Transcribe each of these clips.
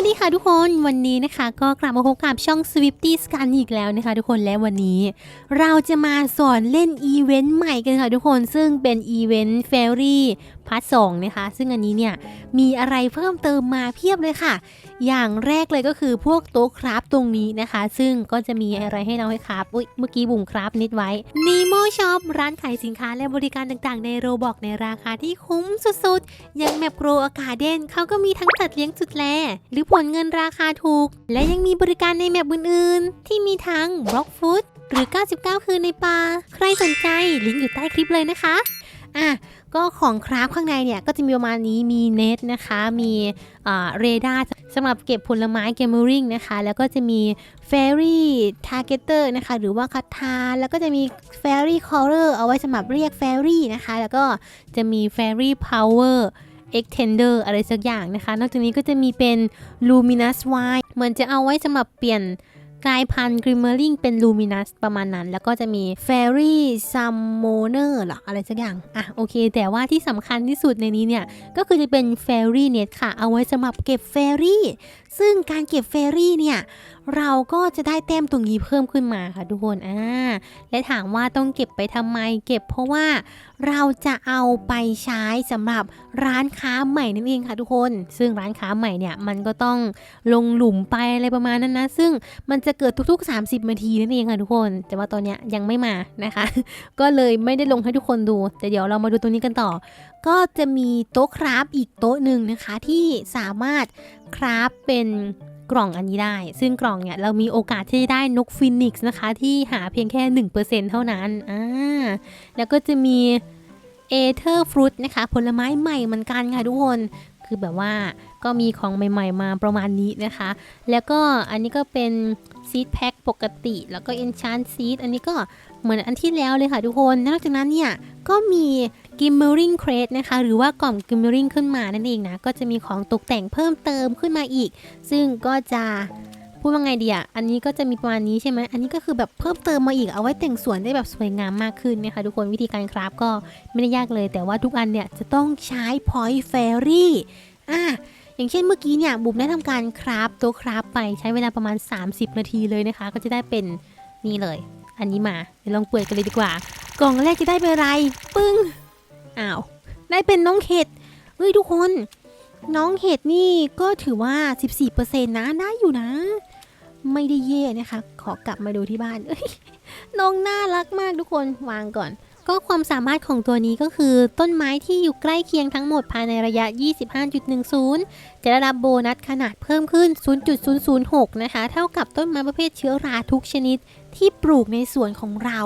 วัสดีค่ะทุกคนวันนี้นะคะ ก็กลับมาพบกับช่อง Swifties กันอีกแล้วนะคะ ทุกคนและวันนี้ เราจะมาสอนเล่นอีเวนต์ใหม่กันค่ะทุกคนซึ่งเป็นอีเวนต์เฟรรี่พาร์ทสองนะคะ ซึ่งอันนี้เนี่ยมีอะไรเพิ่มเติมมาเพียบเลยค่ะ อย่างแรกเลยก็คือพวกโต๊ะคราฟตรงนี้นะคะ ซึ่งก็จะมีอะไรให้เราให้คราฟอุ๊ยเมื่อกี้บุ๋มคราฟนิดไว้ Nemo Shop ร้านขายสินค้าและบริการต่างๆ ในโรบอกในราคาที่คุ้มสุดๆยังแมปโกรอากาเดนเขาก็มีทั้งสัตว์เลี้ยงสุดแลหรือผลเงินราคาถูก และยังมีบริการในแมปอื่นๆ ที่มีทั้งบล็อกฟุตหรือ 99 คืนในป่า ใครสนใจลิงก์อยู่ใต้คลิปเลยนะคะ อะ ก็ของคราฟข้างในเนี่ยก็จะมีประมาณนี้ มีเน็ตนะคะ มีเรดาร์สำหรับเก็บผลไม้เกมเมอริงนะคะ แล้วก็จะมีเฟรี่ทาร์เกเตอร์นะคะ หรือว่าคัตทาแล้วก็จะมีเฟรี่คอร์เรอร์เอาไว้สำหรับเรียกเฟรี่นะคะ แล้วก็จะมีเฟรี่พาวเวอร์ extender อะไรสักอย่างนะคะ นอกจากนี้ก็จะมีเป็น luminous wine เหมือนจะเอาไว้สำหรับเปลี่ยนกลายพันธุ์ glimmering เป็น luminous ประมาณนั้น แล้วก็จะมี fairy summoner เหรอ อะไรสักอย่าง อะ โอเค แต่ว่าที่สำคัญที่สุดในนี้เนี่ย ก็คือจะเป็น fairy net ค่ะ เอาไว้สำหรับเก็บ fairy ซึ่งการเก็บ fairy เนี่ย เราก็จะได้แต้มตรงนี้เพิ่มขึ้นมาค่ะทุกคนอ่าและถามว่าต้องเก็บไปทำไมเก็บเพราะว่าเราจะเอาไปใช้สำหรับร้านค้าใหม่นั่นเองค่ะทุกคน ซึ่งร้านค้าใหม่เนี่ยมันก็ต้องลงหลุมไปอะไรประมาณนั้นนะ ซึ่งมันจะเกิดทุกๆ 30นาทีนั่นเองค่ะทุกคน แต่ว่าตอนเนี้ยยังไม่มานะคะ ก็เลยไม่ได้ลงให้ทุกคนดู แต่เดี๋ยวเรามาดูตรงนี้กันต่อ ก็จะมีโต๊ะคราฟอีกโต๊ะหนึ่งนะคะที่สามารถคราฟเป็น กล่องอันนี้ได้ ซึ่งกล่องเนี่ยเรามีโอกาสที่จะได้นกฟินิกซ์นะคะ ที่หาเพียงแค่ 1%เท่านั้นอ่าแล้วก็จะมีเอเธอร์ฟรุตนะคะ ผลไม้ใหม่เหมือนกันค่ะทุกคนคือแบบว่าก็มีของใหม่ ๆ มาประมาณนี้นะคะ แล้วก็อันนี้ก็เป็นซีดแพ็คปกติ แล้วก็ Enchant Seed อันนี้ก็เหมือนอันที่แล้วเลยค่ะทุกคน นอกจากนั้นเนี่ย ก็มี Gimmering Crate นะคะ หรือว่ากล่อง Gimmering ขึ้นมานั่นเองนะ ก็จะมีของตกแต่งเพิ่มเติมขึ้นมาอีก ซึ่งก็จะพูดว่าไงดีอะ อันนี้ก็จะมีประมาณนี้ใช่ไหม อันนี้ก็คือแบบเพิ่มเติมมาอีก เอาไว้แต่งสวนได้แบบสวยงามมากขึ้นนะคะทุกคน วิธีการคราฟก็ไม่ได้ยากเลย แต่ว่าทุกอันเนี่ยจะต้องใช้ Point Fairy อะอย่างเช่นเมื่อกี้เนี่ยบุ๋มได้ทำการคราฟตัวคราฟไปใช้เวลาประมาณ 30 นาทีเลยนะคะ ก็จะได้เป็นนี่เลย อันนี้มาเดี๋ยวลองเปิดกันเลยดีกว่า กล่องแรกจะได้เป็นอะไร ปึ้ง อ้าว ได้เป็นน้องเห็ดเฮ้ยทุกคน น้องเห็ดนี่ก็ถือว่า 14%นะได้อยู่นะ ไม่ได้เย่นะคะ ขอกลับมาดูที่บ้านเอ้ยน้องน่ารักมากทุกคนวางก่อน ก็ความสามารถของตัวนี้ก็คือต้นไม้ที่อยู่ใกล้เคียงทั้งหมดภายในระยะ 25.10 จะได้รับโบนัสขนาดเพิ่มขึ้น 0.006 นะคะ เท่ากับต้นไม้ประเภทเชื้อราทุกชนิดที่ปลูกในสวนของเรา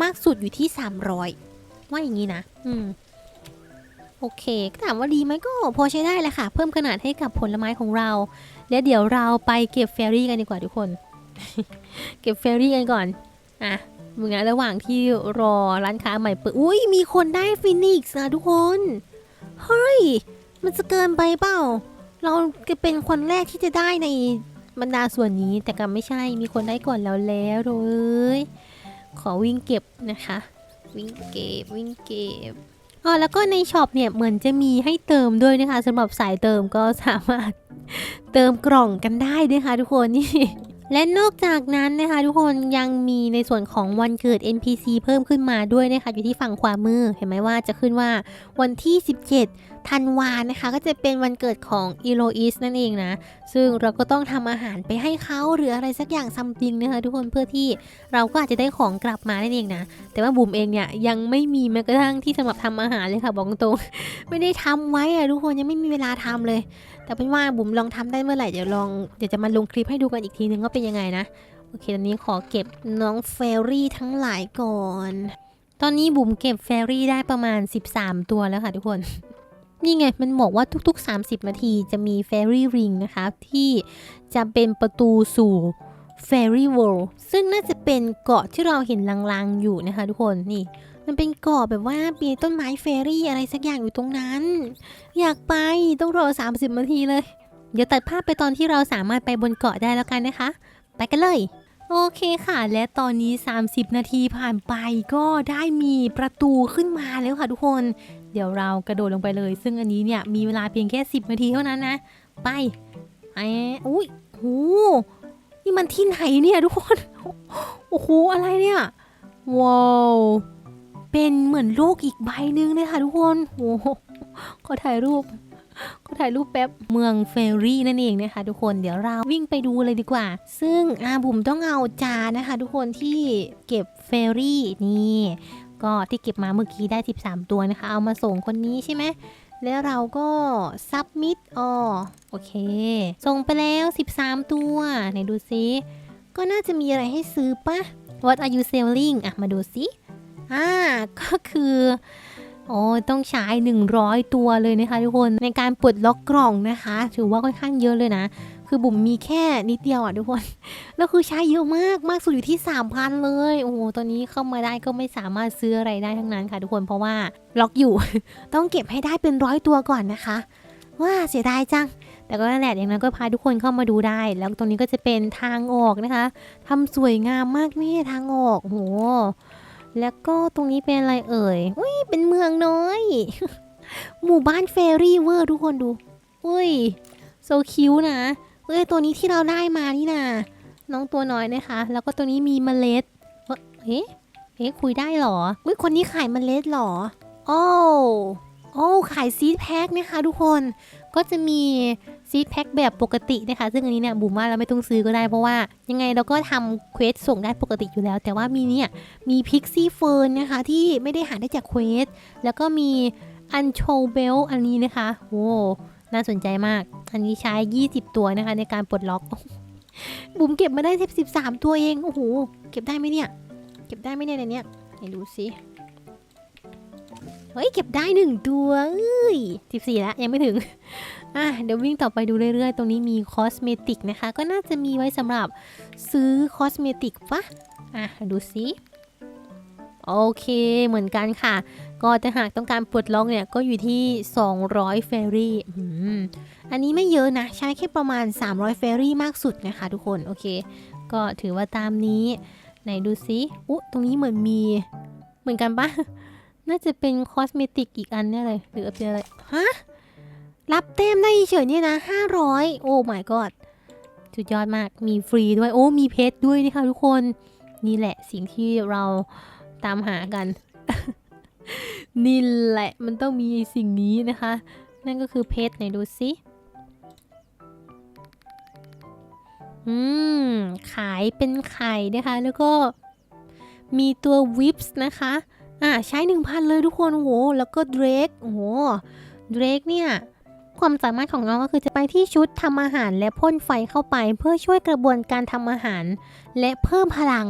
มากสุดอยู่ที่ 300 ว่าอย่างนี้นะ อืม โอเค ถามว่าดีไหมก็พอใช้ได้แหละค่ะ เพิ่มขนาดให้กับผลไม้ของเรา แล้วเดี๋ยวเราไปเก็บเฟรรี่กันดีกว่าทุกคน เก็บเฟรรี่กันก่อน อะมึงนะระหว่างที่รอร้านค้าใหม่เปิด อุ้ยมีคนได้ฟินิกส์นะทุกคน เฮ้ย มันจะเกินไปเปล่า เราจะเป็นคนแรกที่จะได้ในบรรดาส่วนนี้แต่ก็ไม่ใช่มีคนได้ก่อนแล้วแล้วเลยขอวิ่งเก็บนะคะ วิ่งเก็บวิ่งเก็บอ๋อแล้วก็ในช็อปเนี่ยเหมือนจะมีให้เติมด้วยนะคะสำหรับสายเติมก็สามารถเติมกล่องกันได้นะคะทุกคนนี่และนอกจากนั้นนะคะทุกคนยังมีในส่วนของวันเกิด NPC เพิ่มขึ้นมาด้วยนะคะอยู่ที่ฝั่งขวามือเห็นไหมว่าจะขึ้นว่าวันที่ 17 ธันวานะคะ ก็จะเป็นวันเกิดของ e l o i s นั่นเองนะ ซึ่งเราก็ต้องทำอาหารไปให้เขาหรืออะไรสักอย่างซัมติงนะคะทุกคนเพื่อที่เราก็อาจจะได้ของกลับมานั่นเองนะ แต่ว่าบุ๋มเองเนี่ยยังไม่มีแม้กระทั่งที่สำหรับทำอาหารเลยค่ะบอกตรงไม่ได้ทำไว้อะทุกคนยังไม่มีเวลาทำเลย แต่เป็นว่าบุ๋มลองทำได้เมื่อไหร่เดี๋ยวลองเดี๋ยวจะมาลงคลิปให้ดูกันอีกทีนึงว่าเป็นยังไงนะโอเคตอนนี้ขอเก็บน้องเฟรรี่ทั้งหลายก่อน ตอนนี้บุ๋มเก็บเฟรรี่ได้ประมาณ 13 ตัวแล้วค่ะทุกคน นี่ไง มันบอกว่าทุกๆ 30 นาทีจะมีเฟรี่ริงนะคะ ที่จะเป็นประตูสู่ Fairy World ซึ่งน่าจะเป็นเกาะที่เราเห็นลางๆอยู่นะคะทุกคนนี่ มันเป็นเกาะแบบว่ามีต้นไม้เฟรี่อะไรสักอย่างอยู่ตรงนั้น อยากไปต้องรอ 30 นาทีเลย เดี๋ยวตัดภาพไปตอนที่เราสามารถไปบนเกาะได้แล้วกันนะคะ ไปกันเลยโอเคค่ะ และตอนนี้ 30 นาทีผ่านไปก็ได้มีประตูขึ้นมาแล้วค่ะทุกคน เดี๋ยวเรากระโดดลงไปเลย ซึ่งอันนี้เนี่ยมีเวลาเพียงแค่ 10 นาทีเท่านั้นนะ ไปไอ้อุ้ยโหนี่มันที่ไหนเนี่ยทุกคน โอ้โห อะไรเนี่ย ว้าว เป็นเหมือนโลกอีกใบหนึ่งเลยค่ะทุกคนโอ้โหขอถ่ายรูปขอถ่ายรูปแป๊บ เมืองเฟรรี่นั่นเองนะคะทุกคน เดี๋ยวเราวิ่งไปดูเลยดีกว่า ซึ่งอาบุ๋มต้องเอาจานนะคะทุกคนที่เก็บเฟรรี่นี่ ก็ที่เก็บมาเมื่อกี้ได้ 13 ตัวนะคะ เอามาส่งคนนี้ใช่ไหมแล้วเราก็ซับมิดอ๋อโอเค ส่งไปแล้ว 13 ตัว ไหนดูซิก็น่าจะมีอะไรให้ซื้อปะ What are you selling อะ มาดูซิอ่าก็คือโอ้ยต้องใช้ 100 ตัวเลยนะคะทุกคนในการปลดล็อกกล่องนะคะ ถือว่าค่อนข้างเยอะเลยนะ คือบุ๋มมีแค่นิดเดียวอะทุกคน แล้วคือใช้เยอะมากมากสุดอยู่ที่ 3,000 เลย โอ้โหตอนนี้เข้ามาได้ก็ไม่สามารถซื้ออะไรได้ทั้งนั้นค่ะทุกคนเพราะว่าล็อกอยู่ ต้องเก็บให้ได้เป็นร้อยตัวก่อนนะคะ ว่าเสียดายจัง แต่ก็นั่นแหละอย่างนั้นก็พาทุกคนเข้ามาดูได้ แล้วตรงนี้ก็จะเป็นทางออกนะคะทำสวยงามมากนี่ทางออกโอ้โหแล้วก็ตรงนี้เป็นอะไรเอ่ยอุ้ยเป็นเมืองน้อย หมู่บ้านเฟรี่เวอร์ทุกคนดู อุ้ยโซคิวนะ อ้ยตัวนี้ที่เราได้มานี่นะน้องตัวน้อยนะคะ แล้วก็ตัวนี้มีเมล็ดเอ๊ะเอ๊ะคุยได้เหรออุ้ยคนนี้ขายเมล็ดเหรอโอ้โอ้ขายซีดแพ็คนะคะทุกคนก็จะมีซีดแพ็คแบบปกตินะคะซึ่งอันนี้เนี่ยบุ๋มว่าเราไม่ต้องซื้อก็ได้เพราะว่า ยังไงเราก็ทำเควสส่งได้ปกติอยู่แล้ว แต่ว่ามีเนี่ยมีพิกซี่เฟิร์นนะคะที่ไม่ได้หาได้จากเควสแล้วก็มีอันโชเบลอันนี้นะคะโอ้ น่าสนใจมาก อันนี้ใช้ 20 ตัวนะคะ ในการปลดล็อกบุ๋มเก็บมาได้13ตัวเองโอ้โหเก็บได้ไหมเนี่ย เก็บได้ไหมเนี่ยในเนี้ยไหนดูสิเฮ้ยเก็บได้หนึ่งตัวเอ้ย14แล้วยังไม่ถึงอะเดี๋ยววิ่งต่อไปดูเรื่อยๆ ตรงนี้มีคอสเมติกนะคะ ก็น่าจะมีไว้สำหรับซื้อคอสเมติกปะอะดูสิโอเคเหมือนกันค่ะ ก็จะหากต้องการปลดล็อกเนี่ยก็อยู่ที่ 200 เฟรี่อันนี้ไม่เยอะนะ ใช้แค่ประมาณ 300 เฟรี่มากสุดนะคะทุกคน โอเค ก็ถือว่าตามนี้ ไหนดูซิอุ๊ตรงนี้เหมือนมี เหมือนกันปะน่าจะเป็นคอสเมติกอีกอันเนี่ยเลย หรือเป็นอะไร ฮะ รับเต็มได้เฉยเนี่ยนะ 500 โอ้ my god สุดยอดมาก มีฟรีด้วย โอ้ มีเพชรด้วยนะคะทุกคน นี่แหละสิ่งที่เราตามหากัน นี่แหละมันต้องมีสิ่งนี้นะคะ นั่นก็คือเพชรไหนดูสิอืม ขายเป็นไข่นะคะ แล้วก็มีตัววิปส์นะคะ อ่าใช้ 1,000 เลยทุกคน โอ้โห แล้วก็เดรกโอ้โหเดรกเนี่ย ความสามารถของน้องก็คือจะไปที่ชุดทำอาหารและพ่นไฟเข้าไป เพื่อช่วยกระบวนการทำอาหาร และเพิ่มพลัง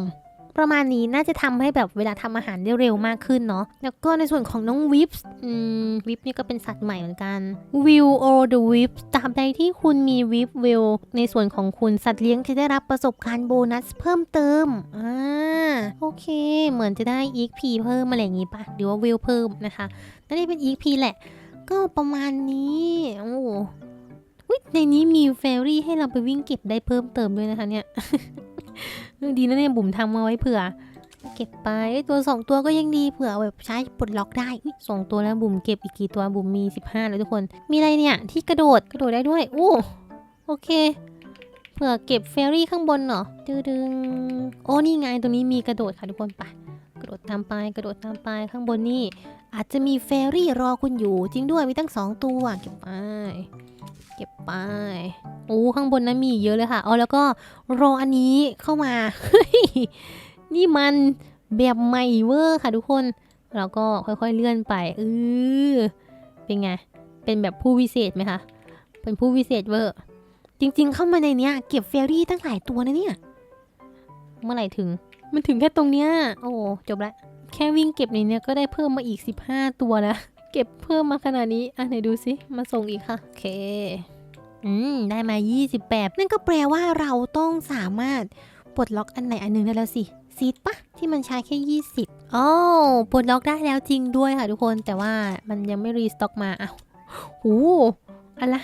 ประมาณนี้น่าจะทำให้แบบเวลาทำอาหารได้เร็วมากขึ้นเนาะแล้วก็ในส่วนของน้องวิปส์อืมวิปนี่ก็เป็นสัตว์ใหม่เหมือนกัน Will or the Whip ตามใดที่คุณมีวิปวิลในส่วนของคุณสัตว์เลี้ยงจะได้รับประสบการณ์โบนัสเพิ่มเติมอ่าโอเค เหมือนจะได้ EXP เพิ่มอะไรอย่างงี้ปะหรือว่าวิลเพิ่มนะคะนั่นนี่เป็น EXP แหละ ก็ประมาณนี้โอ้ในนี้มีเฟรรี่ให้เราไปวิ่งเก็บได้เพิ่มเติมด้วยนะคะเนี่ย ดีนะเนี่ยบุ๋มทำมาไว้เผื่อ เก็บไปเอ้ยตัวสองตัวก็ยังดีเผื่อแบบใช้ปลดล็อกได้สองตัวแล้วบุ๋มเก็บอีกกี่ตัวบุ๋มมี 15 แล้วทุกคน มีอะไรเนี่ย ที่กระโดดกระโดดได้ด้วยโอ้โอเคเผื่อเก็บเฟรรี่ข้างบนเนาะดึงดึงโอ้นี่ไงตรงนี้มีกระโดดค่ะทุกคนไปกระโดดตามไปกระโดดตามไปข้างบนนี่อาจจะมีเฟรรี่รอคุณอยู่จริงด้วยมีตั้งสองตัวเก็บไป เก็บไป โอ้ข้างบนนั้นมีเยอะเลยค่ะอ๋อแล้วก็รออันนี้เข้ามาเฮ้ยนี่มันแบบใหม่เวอร์ค่ะทุกคน เราก็ค่อยๆเลื่อนไปเออเป็นไง เป็นแบบผู้วิเศษไหมคะ เป็นผู้วิเศษเวอร์ จริงๆ เข้ามาในเนี้ยเก็บเฟรรี่ตั้งหลายตัวนะเนี่ย เมื่อไหร่ถึง มันถึงแค่ตรงเนี้ย โอ้จบละ แค่วิ่งเก็บในเนี้ยก็ได้เพิ่มมาอีก 15 ตัวแล้ว เก็บเพิ่มมาขนาดนี้ อะไหนดูสิ มาส่งอีกค่ะ โอเค อืม ได้มา28นั่นก็แปลว่าเราต้องสามารถปลดล็อกอันไหนอันหนึ่งได้แล้วสิซีดปะที่มันใช้แค่ 20อ๋อปลดล็อกได้แล้วจริงด้วยค่ะทุกคนแต่ว่ามันยังไม่รีสต็อกมาอ้าวโหอันละ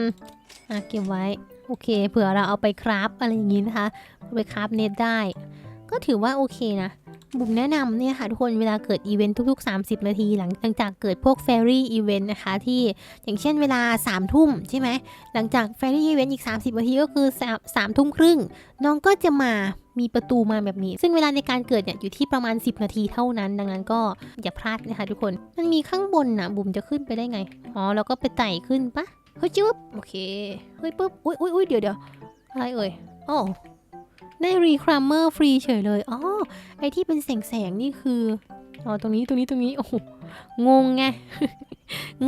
5,000อะเก็บไว้ โอเค เผื่อเราเอาไปคราฟอะไรอย่างงี้นะคะเอาไปคราฟเน็ตได้ ก็ถือว่าโอเคนะ บุ๋มแนะนำเนี่ยค่ะทุกคนเวลาเกิดอีเวนต์ทุก ๆ 30 นาทีหลังจากเกิดพวกเฟร y อีเวนต์นะคะที่อย่างเช่นเวลา3ามทุ่มใช่ไหมหลังจากเฟร y อีเวนต์อีก 30 นาทีก็คือ3ามทุ่มครึ่ง น้องก็จะมามีประตูมาแบบนี้ ซึ่งเวลาในการเกิดเนี่ยอยู่ที่ประมาณ 10 นาทีเท่านั้น ดังนั้นก็อย่าพลาดนะคะทุกคน มันมีข้างบนนะบุ๋มจะขึ้นไปได้ไงอ๋อแล้วก็ไปไต่ขึ้นปะเฮ้ยจุ๊บโอเคเฮ้ยปุ๊บอุ้ยอุ้ยอุ้ยเดี๋ยวเดี๋ยวอะไรเอ่ยอ๋อ ได้รีครัมเมอร์ฟรีเฉยเลย อ๋อ ไอที่เป็นแสงแสงนี่คือ อ๋อ ตรงนี้ ตรงนี้ ตรงนี้ โอ้โห งงไง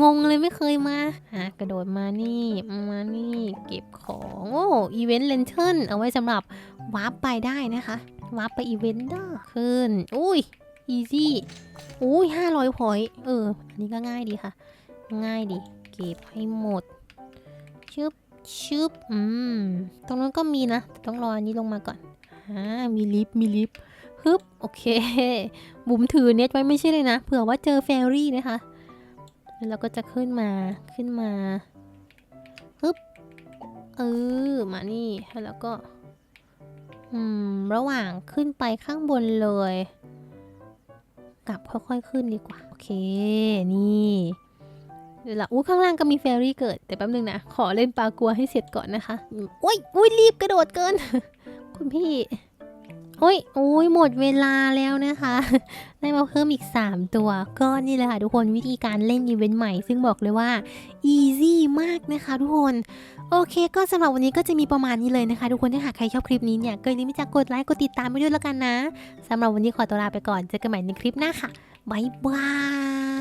งงเลยไม่เคยมาฮะกระโดดมานี่ มานี่ เก็บของ โอ้อีเวนต์เลนเทิลเอาไว้สำหรับวาร์ปไปได้นะคะ วาร์ปไปอีเวนต์ได้ขึ้น อุ้ย อีซี่ อุ้ยห้าร้อยพอยเออ อันนี้ก็ง่ายดีค่ะ ง่ายดี เก็บให้หมด ชึบ ชึบอืม ตรงนั้นก็มีนะแต่ต้องรออันนี้ลงมาก่อนอ่ามีลิฟต์มีลิฟต์ฮึบโอเค บุ๋มถือเน็ตไว้ไม่ใช่เลยนะ เผื่อว่าเจอแฟรี่นะคะ แล้วเราก็จะขึ้นมาขึ้นมาฮึบเออมานี่แล้วก็ อืม ระหว่างขึ้นไปข้างบนเลย กลับค่อยๆขึ้นดีกว่า โอเค นี่ เดี๋ยวละอู้ข้างล่างก็มีแฟรี่เกิดแต่แป๊บนึงนะ ขอเล่นปลากัวให้เสร็จก่อนนะคะอืมอุ้ยอุ้ยรีบกระโดดเกิน คุณพี่โอ้ยโอ้ยหมดเวลาแล้วนะคะ ได้มาเพิ่มอีก 3 ตัว ก็นี่แหละค่ะทุกคนวิธีการเล่นอีเวนต์ใหม่ ซึ่งบอกเลยว่า easy มากนะคะทุกคน โอเค ก็สำหรับวันนี้ก็จะมีประมาณนี้เลยนะคะ ทุกคนถ้าหากใครชอบคลิปนี้เนี่ย ก็อย่าลืมที่จะกดไลค์กดติดตามไปด้วยแล้วกันนะสำหรับวันนี้ขอตัวลาไปก่อนเจอกันใหม่ในคลิปหน้าค่ะบ๊ายบาย